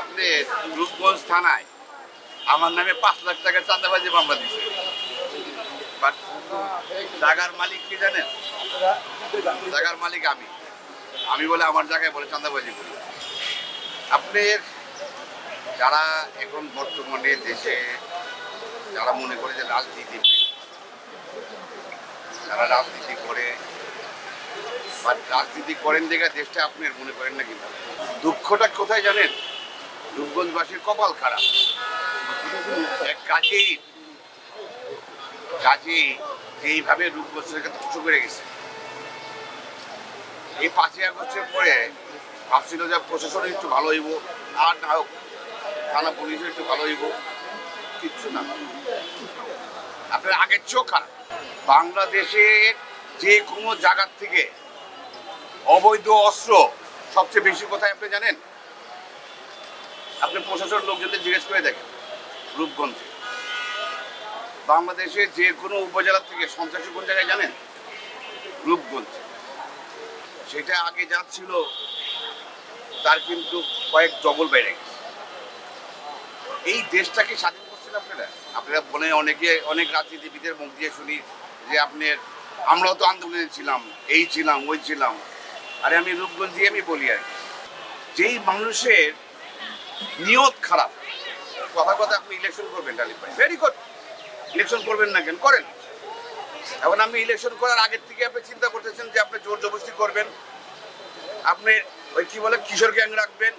আপনি রূপগঞ্জ থানায়, আমার নামে পাঁচ লাখ টাকা চাঁদাবাজি মামলা দিচ্ছে বাট জাগার মালিক কি জানেন? জাগার মালিক আমি। আমি বলে আমার জায়গায় বলে চাঁদাবাজি করি। আপনার যারা এখন বর্তমানে দেশে, যারা মনে করে যে রাজনীতি, যারা রাজনীতি করে বা রাজনীতি করেন দেখে দেশটা আপনি মনে করেন না কিন্তু দুঃখটা কোথায় জানেন? রূপগঞ্জবাসীর কপাল খারাপ। কাজী কাজী, যেইভাবে রূপগঞ্জকে ধ্বংস করে গেছে। এই পাঁচই আগস্টের পরে ভাবছিল যে প্রশাসন একটু ভালো হইব, আর না হোক, থানা পুলিশও একটু ভালো হইব, কিচ্ছু না। আপনার আগের চোখ খারাপ। বাংলাদেশের যে কোনো জায়গার থেকে অবৈধ অস্ত্র সবচেয়ে বেশি কোথায় আপনি জানেন? আপনি প্রশাসন লোকজনদের জিজ্ঞেস করে দেখেন, রূপগঞ্জে। বাংলাদেশে যে কোনো উপজেলা থেকে সন্ত্রাসী কোন জায়গায় জানেন? রূপগঞ্জ। সেটা আগে যা ছিল, তার কিন্তু কয়েক ডবল বেড়ে গেছে। এই দেশটাকে স্বাধীন করছেন আপনারা? আপনারা বলে অনেকে, অনেক রাজনীতিবিদের মুখ দিয়ে শুনি যে আপনার আমরাও তো আন্দোলনে ছিলাম, এই ছিলাম, ওই ছিলাম। আরে আমি রূপগঞ্জ দিয়ে আমি বলি আর যেই মানুষের নিয়ত খারাপ। কথা কথা আপনি ইলেকশন করবেন, ডালিম ভাই। ভেরি গুড ইলেকশন করবেন না কেন? করেন। এখন আপনি ইলেকশন করার আগের থেকে আপনি চিন্তা করতেছেন যে আপনি জোর জবরদস্তি করবেন। আপনি ওই কি বলে, কিশোর গ্যাং রাখবেন।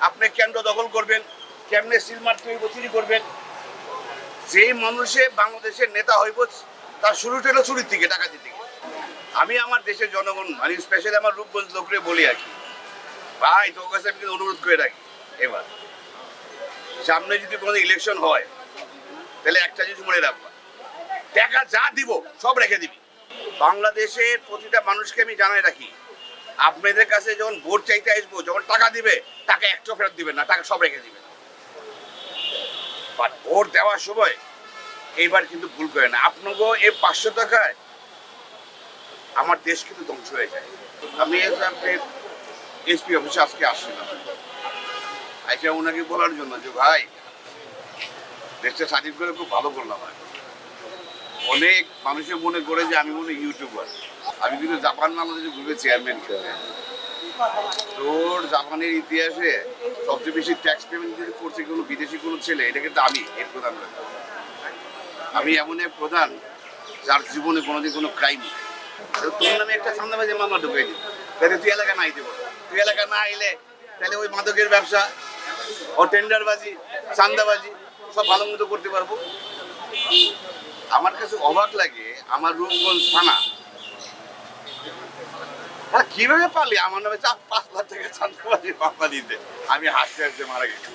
আপনি কেন্দ্র দখল করবেন। কেমনে সিলমার তৈরি করবেন। যেই মানুষে বাংলাদেশের নেতা হইব, তার শুরুটা হলো চুরির থেকে টাকা দিতে আমি আমার দেশের জনগণ মানে স্পেশালি আমার রূপগঞ্জ লোকরে বলি আর কি। ভাই, তোর কাছে আমি অনুরোধ করে রাখি। এবার। সামনে যদি কোনো ইলেকশন হয়, তাহলে একটা জিনিস মনে রাখব। টাকা যা দিব, সব রেখে দিবি। বাংলাদেশের প্রতিটা মানুষকে আমি জানাই রাখি, আপনাদের কাছে যখন ভোট চাইতে আসব, যখন টাকা দিবে টাকা একটা ফেরত দিবেন না টাকা সব রেখে দিবেন। বাট ভোট দেওয়ার সময় এইবার কিন্তু ভুল করে না। আপনাকেও এই পাঁচশো টাকায় আমার দেশ কিন্তু ধ্বংস হয়ে যায়। আমি এসপি অফিসে আজকে আসছিলাম। আইসা ওনাকে বলার জন্য যে, ভাই, দেশটা স্বাধীন করে খুব ভালো করলাম অনেক মানুষের মনে করে যে, আমি মনে ইউটিউবার। আমি কিন্তু জাপান বাংলাদেশে গ্রুপের চেয়ারম্যান তোর জাপানের ইতিহাসে সবচেয়ে বেশি ট্যাক্স পেমেন্ট যদি করছে কোনো বিদেশি কোনো ছেলে, এটা কিন্তু আমি, এর প্রধান আমি এমন এক প্রধান যার জীবনে কোনোদিন কোনো ক্রাইম নেই। তোর নামে একটা সামনাবাজি মামলা ঢুকাই দিবি। তাহলে তুই এলাকা না আইতে পারো তুই এলাকা না আইলে তাহলে ওই মাদকের ব্যবসা ও টেন্ডারবাজি চান্দাবাজি, সব ভালো মতো করতে পারব। আমার কাছে অবাক লাগে, আমার রূপগঞ্জ থানা। হ্যাঁ কীভাবে পারলি? আমার নামে পাঁচ লাখ টাকা চান্দাবাজি পাপা দিতে। আমি হাসতে হাসতে মারা গেছি।